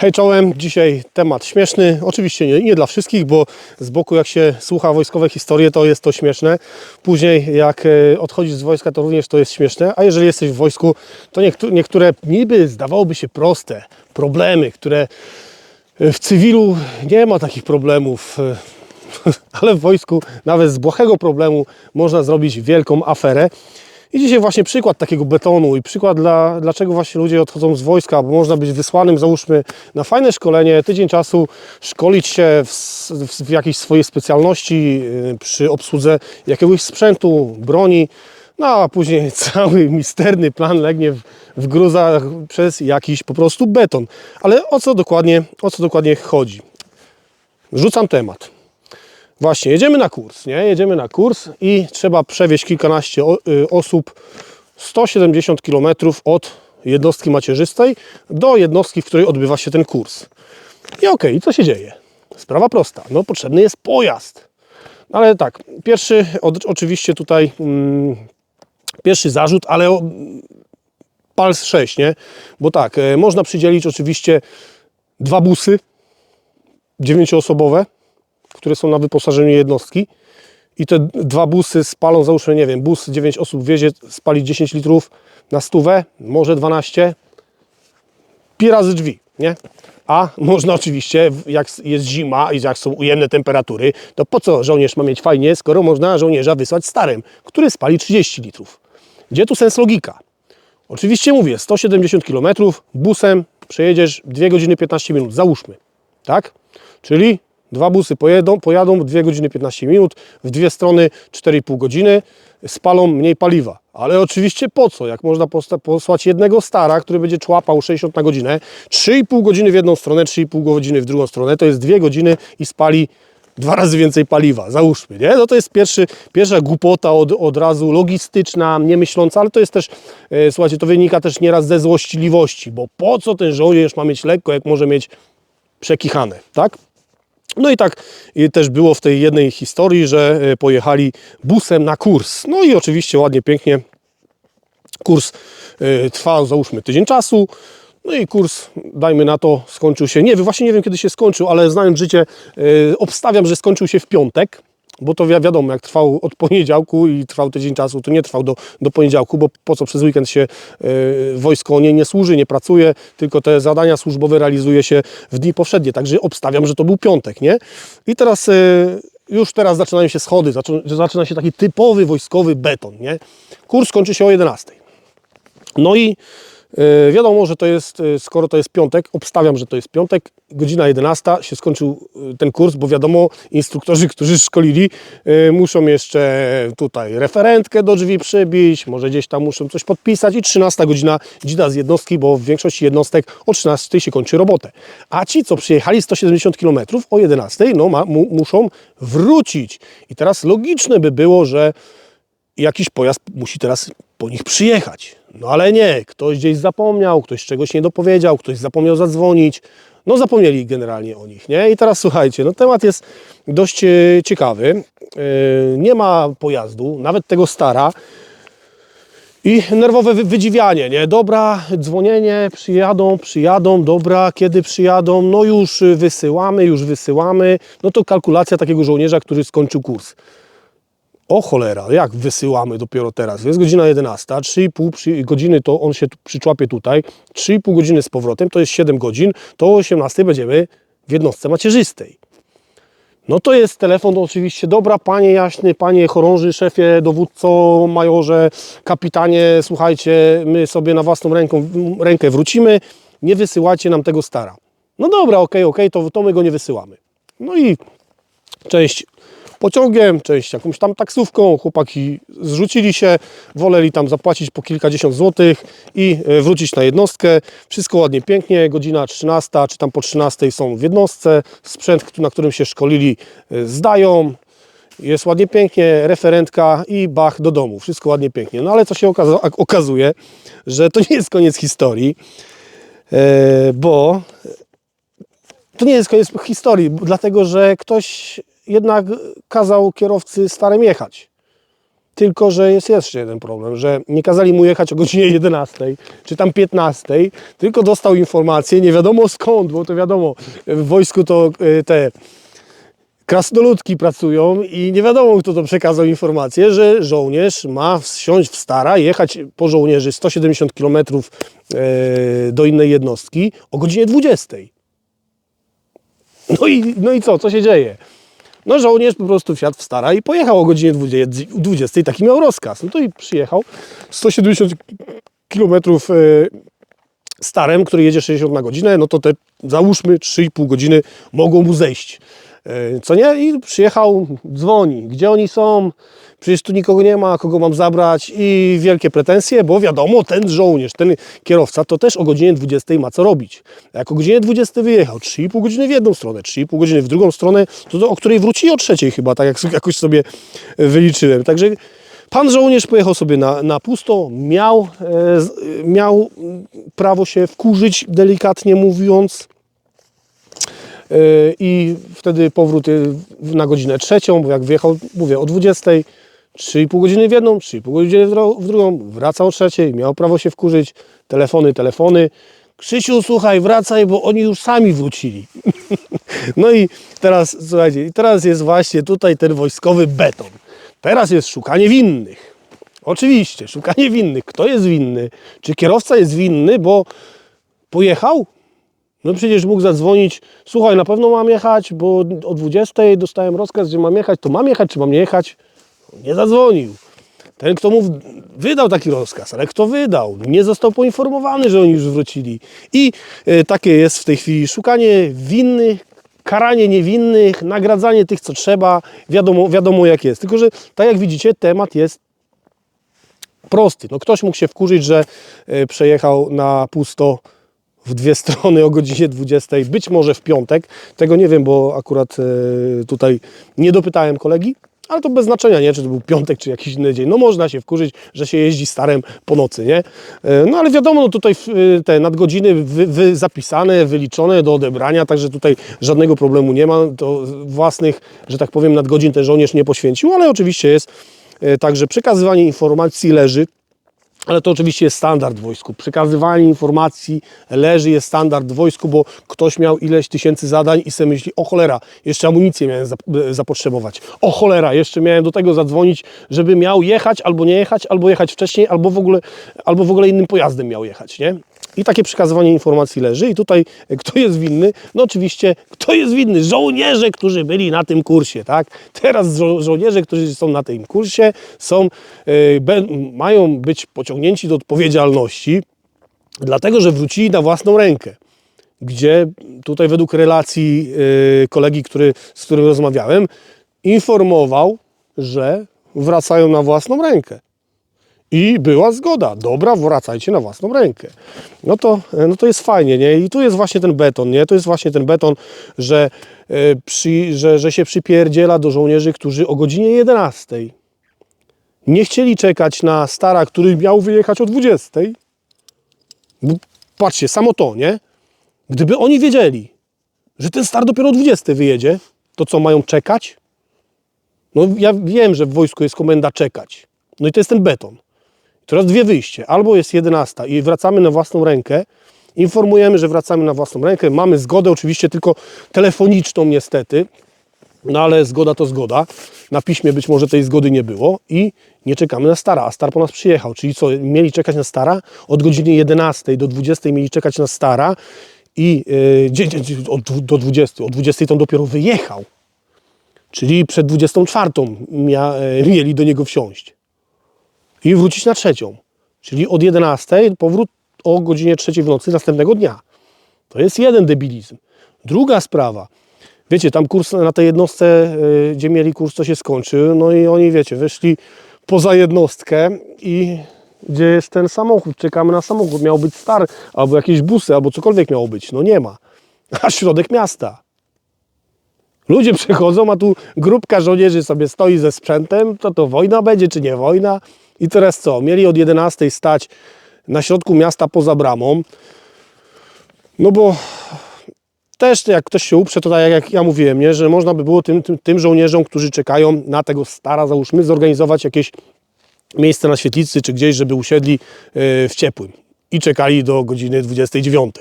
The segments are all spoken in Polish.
Hej czołem, dzisiaj temat śmieszny, oczywiście nie, nie dla wszystkich, bo z boku jak się słucha wojskowe historie, to jest to śmieszne. Później jak e, odchodzisz z wojska, to również to jest śmieszne, a jeżeli jesteś w wojsku, to niektó- niektóre niby zdawałoby się proste problemy, które e, w cywilu nie ma takich problemów, e, ale w wojsku nawet z błahego problemu można zrobić wielką aferę. I dzisiaj właśnie przykład takiego betonu i przykład dla, dlaczego właśnie ludzie odchodzą z wojska, bo można być wysłanym, załóżmy, na fajne szkolenie, tydzień czasu, szkolić się w, w, w jakiejś swojej specjalności yy, przy obsłudze jakiegoś sprzętu, broni, no a później cały misterny plan legnie w, w gruzach przez jakiś po prostu beton. Ale o co dokładnie, o co dokładnie chodzi? Rzucam temat. Właśnie, jedziemy na kurs, nie? Jedziemy na kurs i trzeba przewieźć kilkanaście y, osób 170 km od jednostki macierzystej do jednostki, w której odbywa się ten kurs. I okej, i co się dzieje? Sprawa prosta. No, potrzebny jest pojazd. No, Ale tak, pierwszy, oczywiście tutaj mm, pierwszy zarzut, ale o, PALS 6, nie? Bo tak, e, można przydzielić oczywiście dwa busy dziewięcioosobowe, które są na wyposażeniu jednostki i te dwa busy spalą, załóżmy, nie wiem, bus 9 osób wiezie, spali 10 litrów na stówę, może 12, pi razy drzwi, nie? A można oczywiście, jak jest zima i jak są ujemne temperatury, to po co żołnierz ma mieć fajnie, skoro można żołnierza wysłać starym, który spali 30 litrów. Gdzie tu sens logika? Oczywiście mówię, 170 km busem przejedziesz 2 godziny 15 minut, załóżmy, tak? Czyli dwa busy pojedą, pojadą 2 godziny 15 minut, w dwie strony 4,5 godziny, spalą mniej paliwa. Ale oczywiście po co? Jak można posłać jednego stara, który będzie człapał 60 na godzinę, 3,5 godziny w jedną stronę, 3,5 godziny w drugą stronę, to jest 2 godziny i spali dwa razy więcej paliwa, załóżmy, nie? No to jest pierwszy, pierwsza głupota od, od razu logistyczna, niemyśląca, ale to jest też, e, słuchajcie, to wynika też nieraz ze złośliwości, bo po co ten żołnierz ma mieć lekko, jak może mieć przekichane, tak? No i tak i też było w tej jednej historii, że e, pojechali busem na kurs. No i oczywiście ładnie, pięknie kurs e, trwał załóżmy tydzień czasu. No i kurs, dajmy na to, skończył się. Nie właśnie nie wiem kiedy się skończył, ale znając życie, obstawiam, że skończył się w piątek. Bo to wi- wiadomo, jak trwał od poniedziałku i trwał tydzień czasu, to nie trwał do, do poniedziałku, bo po co przez weekend się e, wojsko nie, nie służy, nie pracuje, tylko te zadania służbowe realizuje się w dni powszednie. Także obstawiam, że to był piątek, nie? I teraz e, już teraz zaczynają się schody, zaczyna, się taki typowy wojskowy beton, nie? Kurs kończy się o 11. No i wiadomo, że to jest, e, skoro to jest piątek, obstawiam, że to jest piątek, godzina 11 się skończył e, ten kurs, bo wiadomo, instruktorzy, którzy szkolili, e, muszą jeszcze tutaj referentkę do drzwi przybić, może gdzieś tam muszą coś podpisać i 13 godzina dzida z jednostki, bo w większości jednostek o 13 się kończy robotę. A ci, co przyjechali 170 km o 11, no ma, mu, muszą wrócić. I teraz logiczne by było, że jakiś pojazd musi teraz po nich przyjechać. No ale nie, ktoś gdzieś zapomniał, ktoś czegoś nie dopowiedział, ktoś zapomniał zadzwonić. No zapomnieli generalnie o nich, nie? I teraz słuchajcie, no temat jest dość e, ciekawy. E, Nie ma pojazdu, nawet tego stara. I nerwowe wy- wydziwianie, nie? Dobra, dzwonienie, przyjadą, przyjadą, dobra, kiedy przyjadą? No już wysyłamy, już wysyłamy. No to kalkulacja takiego żołnierza, który skończył kurs. O cholera, jak wysyłamy dopiero teraz? Jest godzina 11, 3,5 przy, godziny to on się tu przyczłapie tutaj, 3,5 godziny z powrotem, to jest 7 godzin, to o 18 będziemy w jednostce macierzystej. No to jest telefon oczywiście, dobra panie jaśny, panie chorąży, szefie, dowódco, majorze, kapitanie, słuchajcie, my sobie na własną ręką, rękę wrócimy, nie wysyłajcie nam tego stara. No dobra, okej, okej, to, to my go nie wysyłamy. No i część pociągiem, część jakąś tam taksówką. Chłopaki zrzucili się, woleli tam zapłacić po kilkadziesiąt złotych i e, wrócić na jednostkę. Wszystko ładnie, pięknie, godzina 13, czy tam po 13 są w jednostce. Sprzęt, na którym się szkolili, e, zdają. Jest ładnie, pięknie, referentka i bach do domu. Wszystko ładnie, pięknie. No ale co się okazuje, że to nie jest koniec historii, e, bo to nie jest koniec historii, dlatego że ktoś jednak kazał kierowcy starym jechać. Tylko, że jest jeszcze jeden problem, że nie kazali mu jechać o godzinie 11 czy tam 15, tylko dostał informację, nie wiadomo skąd, bo to wiadomo, w wojsku to y, te krasnoludki pracują i nie wiadomo, kto to przekazał informację, że żołnierz ma wsiąść w stara, jechać po żołnierzy 170 km e, do innej jednostki o godzinie 20. No i, no i co? Co się dzieje? No żołnierz po prostu wsiadł w stara i pojechał o godzinie 20, 20 taki miał rozkaz. No to i przyjechał 170 km e, starem, który jedzie 60 na godzinę, no to te załóżmy 3,5 godziny mogą mu zejść. E, Co nie? I przyjechał, dzwoni. Gdzie oni są? Przecież tu nikogo nie ma, kogo mam zabrać i wielkie pretensje, bo wiadomo, ten żołnierz, ten kierowca to też o godzinie 20 ma co robić. A Jak o godzinie 20 wyjechał, 3,5 godziny w jedną stronę, 3,5 godziny w drugą stronę, to, to o której wróci o trzeciej chyba, tak jak jakoś sobie wyliczyłem. Także Pan żołnierz pojechał sobie na, na pusto, miał, e, z- miał mm, prawo się wkurzyć, delikatnie mówiąc. E, I wtedy powrót e, na godzinę trzecią, bo jak wyjechał, mówię, o 20, 3,5 godziny w jedną, 3,5 godziny w drugą, wracał o trzeciej, miał prawo się wkurzyć, telefony, telefony. Krzysiu, słuchaj, wracaj, bo oni już sami wrócili. No i teraz, słuchajcie, teraz jest właśnie tutaj ten wojskowy beton. Teraz jest szukanie winnych. Oczywiście, szukanie winnych. Kto jest winny? Czy kierowca jest winny, bo pojechał? No przecież mógł zadzwonić, słuchaj, na pewno mam jechać, bo o 20 dostałem rozkaz, że mam jechać, to mam jechać, czy mam nie jechać? Nie zadzwonił. Ten, kto mu wydał taki rozkaz, ale kto wydał, nie został poinformowany, że oni już wrócili. I e, takie jest w tej chwili szukanie winnych, karanie niewinnych, nagradzanie tych, co trzeba, wiadomo, wiadomo jak jest. Tylko, że tak jak widzicie, temat jest prosty. No ktoś mógł się wkurzyć, że e, przejechał na pusto w dwie strony o godzinie 20, być może w piątek. Tego nie wiem, bo akurat e, tutaj nie dopytałem kolegi, ale to bez znaczenia, nie? Czy to był piątek, czy jakiś inny dzień. No można się wkurzyć, że się jeździ starem po nocy, nie? E, No ale wiadomo, no tutaj e, te nadgodziny wy, wy zapisane, wyliczone do odebrania, także tutaj żadnego problemu nie ma. To własnych, że tak powiem, nadgodzin ten żołnierz nie poświęcił, ale oczywiście jest e, także przekazywanie informacji leży ale to oczywiście jest standard w wojsku. Przekazywanie informacji leży, jest standard w wojsku, bo ktoś miał ileś tysięcy zadań i sobie myśli, o cholera, jeszcze amunicję miałem e, zapotrzebować. O cholera, jeszcze miałem do tego zadzwonić, żeby miał jechać albo nie jechać, albo jechać wcześniej, albo w ogóle, albo w ogóle innym pojazdem miał jechać, nie? I takie przekazywanie informacji leży. I tutaj e, kto jest winny? No oczywiście, kto jest winny? Żołnierze, którzy byli na tym kursie, tak? Teraz żo żołnierze, którzy są na tym kursie, są, be, mają być pociągnięci do odpowiedzialności, dlatego że wrócili na własną rękę. Gdzie tutaj według relacji e, kolegi, który, z którym rozmawiałem, informował, że wracają na własną rękę. I była zgoda. Dobra, wracajcie na własną rękę. No to, no to jest fajnie, nie? I tu jest właśnie ten beton, nie? To jest właśnie ten beton, że, e, przy, że, że się przypierdziela do żołnierzy, którzy o godzinie 11 nie chcieli czekać na stara, który miał wyjechać o 20. Bo patrzcie, samo to, nie? Gdyby oni wiedzieli, że ten star dopiero o 20 wyjedzie, to co, mają czekać? No ja wiem, że w wojsku jest komenda czekać. No i to jest ten beton. Teraz dwie wyjście. Albo jest 11 i wracamy na własną rękę, informujemy, że wracamy na własną rękę, mamy zgodę oczywiście tylko telefoniczną niestety, no ale zgoda to zgoda. Na piśmie być może tej zgody nie było i nie czekamy na stara, a star po nas przyjechał. Czyli co, mieli czekać na stara? Od godziny 11 do 20 mieli czekać na stara i yy, do 20, o 20 to dopiero wyjechał. Czyli przed 24 mia, e, mieli do niego wsiąść i wrócić na trzecią. Czyli od 11 powrót o godzinie trzeciej w nocy następnego dnia. To jest jeden debilizm. Druga sprawa. Wiecie, tam kurs na tej jednostce, y, gdzie mieli kurs, to się skończył. No i oni, wiecie, wyszli poza jednostkę i gdzie jest ten samochód? Czekamy na samochód. Miał być star, albo jakieś busy, albo cokolwiek miało być. No nie ma. A środek miasta. Ludzie przechodzą, a tu grupka żołnierzy sobie stoi ze sprzętem, to to wojna będzie, czy nie wojna? I teraz co? Mieli od 11 stać na środku miasta poza bramą, no bo też jak ktoś się uprze, to tak jak ja mówiłem, nie? że można by było tym, tym, tym żołnierzom, którzy czekają na tego stara, załóżmy, zorganizować jakieś miejsce na świetlicy czy gdzieś, żeby usiedli e, w ciepłym i czekali do godziny 29.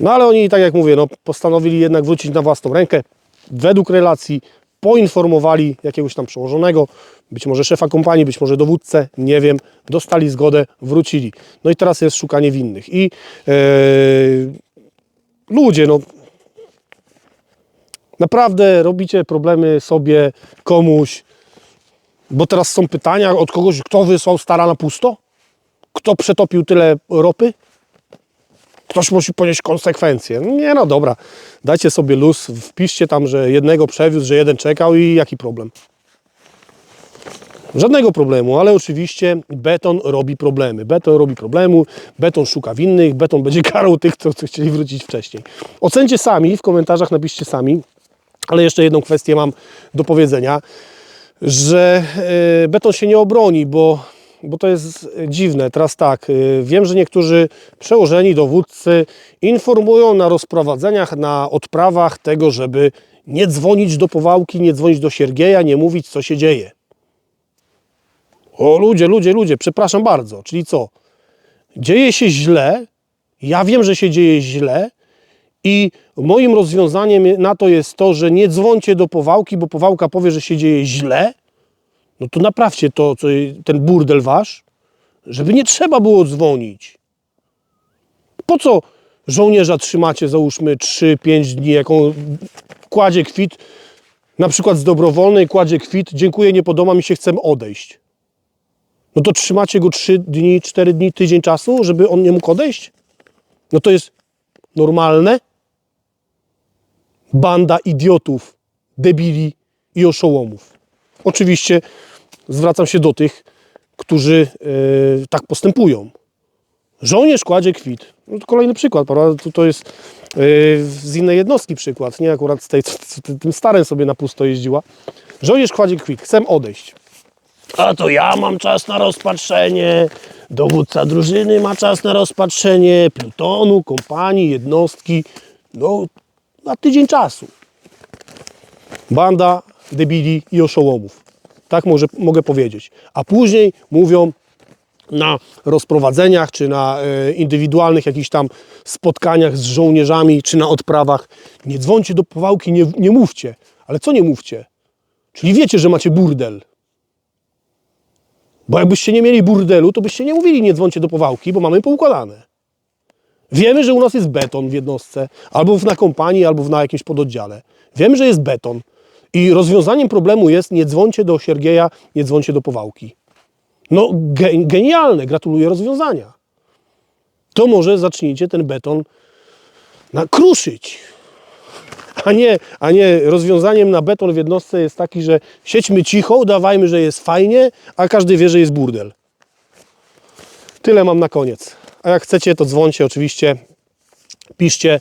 No ale oni, tak jak mówię, no, postanowili jednak wrócić na własną rękę. Według relacji poinformowali jakiegoś tam przełożonego, być może szefa kompanii, być może dowódcę, nie wiem, dostali zgodę, wrócili. No i teraz jest szukanie winnych. I e, ludzie, no naprawdę robicie problemy sobie, komuś, bo teraz są pytania od kogoś, kto wysłał stara na pusto? Kto przetopił tyle ropy? Ktoś musi ponieść konsekwencje. Nie no dobra, dajcie sobie luz, wpiszcie tam, że jednego przewiózł, że jeden czekał i jaki problem? Żadnego problemu, ale oczywiście beton robi problemy. Beton robi problemu, beton szuka winnych, beton będzie karał tych, co chcieli wrócić wcześniej. Ocencie sami, w komentarzach napiszcie sami, ale jeszcze jedną kwestię mam do powiedzenia, że e, beton się nie obroni, bo, bo to jest dziwne. Teraz tak, e, wiem, że niektórzy przełożeni dowódcy informują na rozprowadzeniach, na odprawach tego, żeby nie dzwonić do Powałki, nie dzwonić do Siergieja, nie mówić, co się dzieje. O ludzie, ludzie, ludzie, przepraszam bardzo. Czyli co? Dzieje się źle, ja wiem, że się dzieje źle i moim rozwiązaniem na to jest to, że nie dzwońcie do Powałki, bo Powałka powie, że się dzieje źle. No to naprawcie to, co, ten burdel wasz, żeby nie trzeba było dzwonić. Po co żołnierza trzymacie, załóżmy 3-5 dni, jak on kładzie kwit, na przykład z dobrowolnej kładzie kwit, dziękuję, nie podoba mi się, chcę odejść. No to trzymacie go 3 dni, 4 dni, tydzień czasu, żeby on nie mógł odejść? No to jest normalne? Banda idiotów, debili i oszołomów. Oczywiście zwracam się do tych, którzy e, tak postępują. Żołnierz kładzie kwit. No to kolejny przykład, prawda? To, to jest e, z innej jednostki przykład, nie akurat z tej, co tym starym sobie na pusto jeździła. Żołnierz kładzie kwit, chcę odejść. A to ja mam czas na rozpatrzenie, dowódca drużyny ma czas na rozpatrzenie, plutonu, kompanii, jednostki. No, na tydzień czasu. Banda debili i oszołomów. Tak może, mogę powiedzieć. A później mówią na rozprowadzeniach, czy na e, indywidualnych jakichś tam spotkaniach z żołnierzami, czy na odprawach. Nie dzwońcie do powałki, nie, nie mówcie. Ale co nie mówcie? Czyli wiecie, że macie burdel. Bo jakbyście nie mieli burdelu, to byście nie mówili nie dzwońcie do powałki, bo mamy poukładane. Wiemy, że u nas jest beton w jednostce, albo na kompanii, albo na jakimś pododdziale. Wiemy, że jest beton. I rozwiązaniem problemu jest nie dzwońcie do Siergieja, nie dzwońcie do powałki. No ge genialne, gratuluję rozwiązania. To może zacznijcie ten beton na kruszyć. A nie, a nie rozwiązaniem na beton w jednostce jest taki, że siedźmy cicho, udawajmy, że jest fajnie, a każdy wie, że jest burdel. Tyle mam na koniec. A jak chcecie, to dzwońcie oczywiście, piszcie.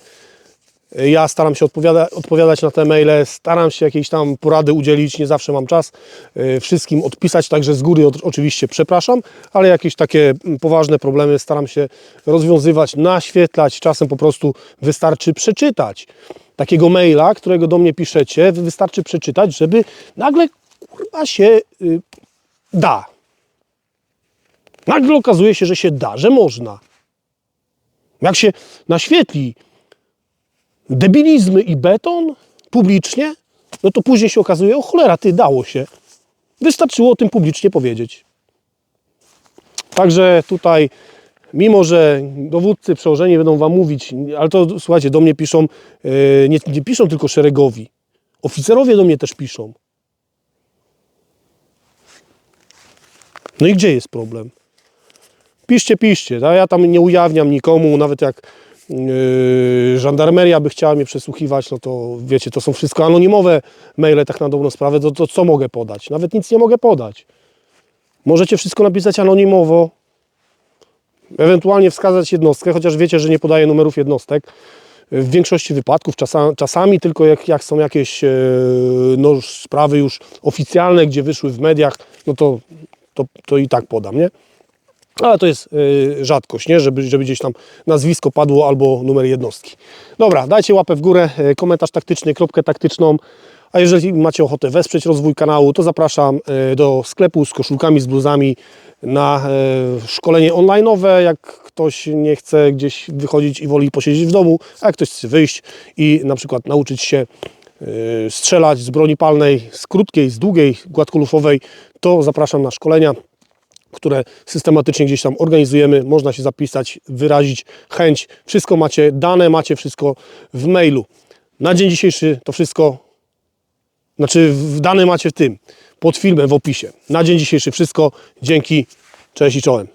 Ja staram się odpowiada, odpowiadać na te maile, staram się jakiejś tam porady udzielić, nie zawsze mam czas y, wszystkim odpisać, także z góry oczywiście przepraszam, ale jakieś takie mm, poważne problemy staram się rozwiązywać, naświetlać, czasem po prostu wystarczy przeczytać takiego maila, którego do mnie piszecie, wystarczy przeczytać, żeby nagle kurwa się y, da. Nagle okazuje się, że się da, że można. Jak się naświetli debilizmy i beton publicznie, no to później się okazuje, o cholera, ty, dało się. Wystarczyło o tym publicznie powiedzieć. Także tutaj, mimo że dowódcy przełożeni będą wam mówić, ale to słuchajcie, do mnie piszą, yy, nie, nie piszą tylko szeregowi, oficerowie do mnie też piszą. No i gdzie jest problem? Piszcie, piszcie. Ja tam nie ujawniam nikomu, nawet jak yy, żandarmeria by chciała mnie przesłuchiwać, no to wiecie, to są wszystko anonimowe maile, tak na dobrą sprawę, to, to co mogę podać? Nawet nic nie mogę podać. Możecie wszystko napisać anonimowo, ewentualnie wskazać jednostkę, chociaż wiecie, że nie podaję numerów jednostek. W większości wypadków, czasa, czasami tylko jak, jak są jakieś e, no, sprawy już oficjalne, gdzie wyszły w mediach, no to, to, to i tak podam, nie? Ale to jest y, rzadkość, nie? Żeby, żeby gdzieś tam nazwisko padło albo numer jednostki. Dobra, dajcie łapę w górę, y, komentarz taktyczny, kropkę taktyczną, A jeżeli macie ochotę wesprzeć rozwój kanału, to zapraszam e, do sklepu z koszulkami, z bluzami na szkolenie online'owe, jak ktoś nie chce gdzieś wychodzić i woli posiedzieć w domu, a jak ktoś chce wyjść i na przykład nauczyć się strzelać z broni palnej, z krótkiej, z długiej, gładkolufowej, to zapraszam na szkolenia które systematycznie gdzieś tam organizujemy. Można się zapisać, wyrazić chęć. Wszystko macie, dane macie wszystko w mailu. Na dzień dzisiejszy to wszystko, znaczy w- dane macie w tym, pod filmem w opisie. Na dzień dzisiejszy wszystko. Dzięki, cześć i czołem.